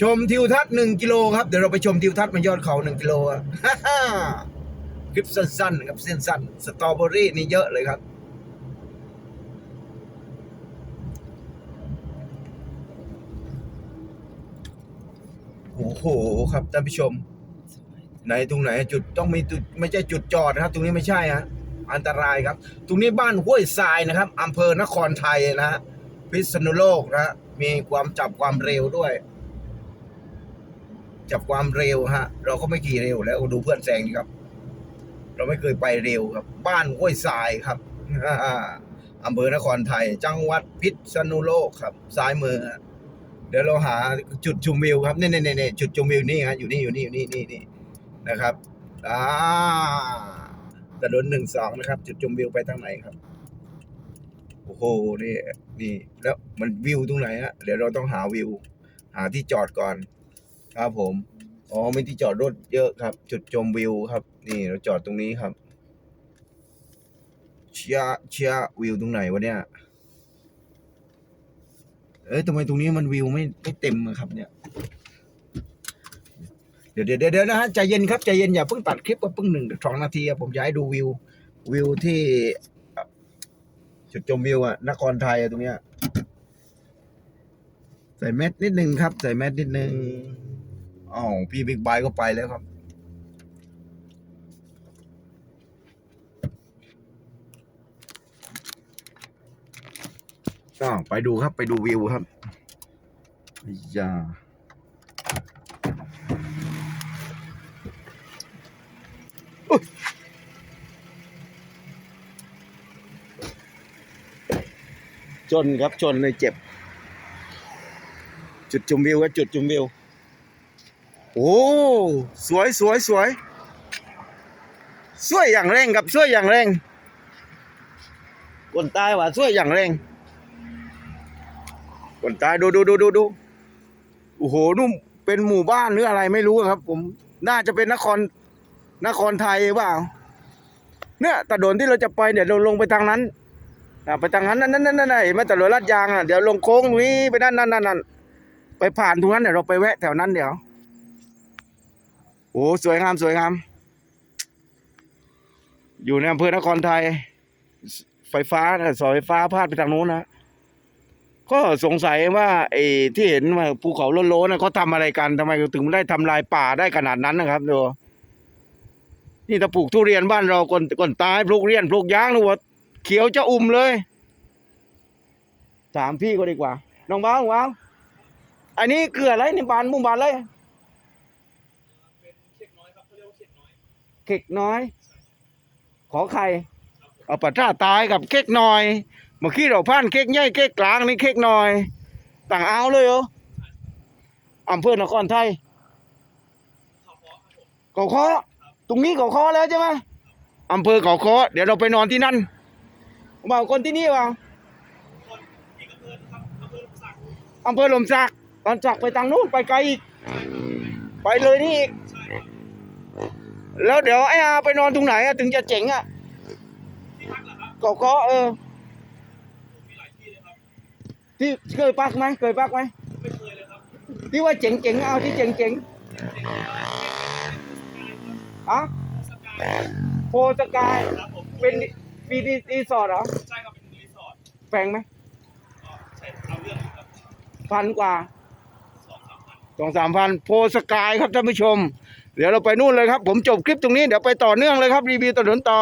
ชมทิวทัศน์หนึ่งกิโลครับ เดี๋ยวเราไปชมทิวทัศน์บนยอดเขาหนึ่งกิโลอะคลิปสั้นๆครับเส้นสั้นสตรอเบอรี่นี่เยอะเลยครับ โอ้โหครับท่านผู้ชม ไหนตรงไหนจุดต้องมีจุดไม่ใช่จุดจอดนะครับ ตรงนี้ไม่ใช่ฮะอันตรายครับ ตรงนี้บ้านห้วยทรายนะครับอำเภอนครไทยนะฮะพิษณุโลกนะมีความจับความเร็วด้วย จับความเร็วฮะ เราก็ไม่ขี่เร็วแล้วดูเพื่อนแซงดีครับ เราไม่เคยไปเร็วครับ บ้านห้วยทรายครับอำเภอนครไทย จังหวัดพิษณุโลกครับ ซ้ายมือ เดี๋ยวเราหาจุดชมวิวครับนี่นี่นี่จุดชมวิวนี่ฮะอยู่นี่อยู่นี่อยู่นี่นี่นี่นะครับอ่าถนนหนึ่งสองนะครับ จุดชมวิวไปทางไหนครับโอ้โหนี่นี่ แล้วมันวิวตรงไหนฮะเดี๋ยวเราต้องหาวิว หาที่จอดก่อน ครับผม อ๋อมีที่จอดรถเยอะครับ จุดชมวิวครับ นี่เราจอดตรงนี้ครับ เชียเชียวิวตรงไหนวะเนี่ย เอ้ยทำไมตรงนี้มันวิวไม่ไม่เต็มอะครับ เนี่ย เดี๋ยวเดี๋ยวเดี๋ยวนะฮะใจเย็นครับใจเย็นอย่าเพิ่งตัดคลิปว่าเพิ่งหนึ่งสองนาทีอะผมอยากให้ดูวิว วิวที่ จุดชมวิวอะนครไทยอะตรงเนี้ยใส่แมสนิดนึงครับ ใส่แมสนิดนึง อ๋อพี่บิ๊กไบค์ก็ไปแล้วครับก็ไปดูครับไปดูวิวครับอย่าชนครับชนเลยเจ็บ จุดชมวิวครับจุดชมวิว โอ้สวยสวยสวยสวยอย่างแรงครับสวยอย่างแรงคนตายว่าสวยอย่างแรงคนตายดูดูดูดูดูโอ้โหนุ่มเป็นหมู่บ้านหรืออะไรไม่รู้ครับ ผมน่าจะเป็นนครนครไทยเปล่าเนี่ยตะโดนที่เราจะไปเนี่ยเราลงไปทางนั้นไปทางนั้นนั่นนั่นนั่นนั่นเห็นไมตะโดนลาดยางอะเดี๋ยวลงโค้งนี้ไปนั่นนั่นนั่นนั่นไปผ่านตรงนั้นเดี๋ยวเราไปแวะแถวนั้นเดี๋ยว โอ้สวยงามสวยงาม อยู่ในอำเภอนครไทย ไฟฟ้านะสายไฟฟ้าพาดไปทางโน้นนะก็สงสัยว่าไอ้ที่เห็นว่าภูเขาโล้นๆนะเขาทำอะไรกันทำไมถึงได้ทำลายป่าได้ขนาดนั้นนะครับดูนี่ถ้าปลูกทุเรียนบ้านเราก่อนก่อนตายปลูกเรียนปลูกยางนะวะเขียวจะอุ่มเลย ถามพี่ก็ดีกว่า น้องบ้าวน้องบ้าวอันนี้คืออะไรในบ้านมู่บ้านอะไเค้กน้อย ขอใครเอาปัตตาตายกับเค้กน้อย เมื่อกี้เราพันเค้กใหญ่เค้กกลางนี่เค้กน้อย ต่างเอาเลยเหรออำเภอนครไทยเกาะเคาะตรงนี้เกาะเคาะแล้วใช่ไหมอำเภอเกาะเคาะเดี๋ยวเราไปนอนที่นั่นบ่าวคนที่นี่บ่าวอำเภอหลมสักตอนจักไปทางนู้นไปไกลอีก ไปเลยนี่อีก แล้วเดี๋ยวไอ้อาไปนอนตรงไหนอะถึงจะเจ๋งอะกาะเคาะเออที่เคยปักไหมเคยปักไหมไม่เคยเลยครับที่ว่าเจ๋งเจ๋งๆเอาที่เจ๋งเจ๋งๆอะโพสกายเป็นปีดีรีสอร์ทเหรอใช่ครับเป็นรีสอร์ทแพงไหมใช้เอาเรื่องครับพันกว่าสองสามพันสองสามพันโพสกายครับท่านผู้ชม เดี๋ยวเราไปนู่นเลยครับ ผมจบคลิปตรงนี้เดี๋ยวไปต่อเนื่องเลยครับรีวิวถนนต่อ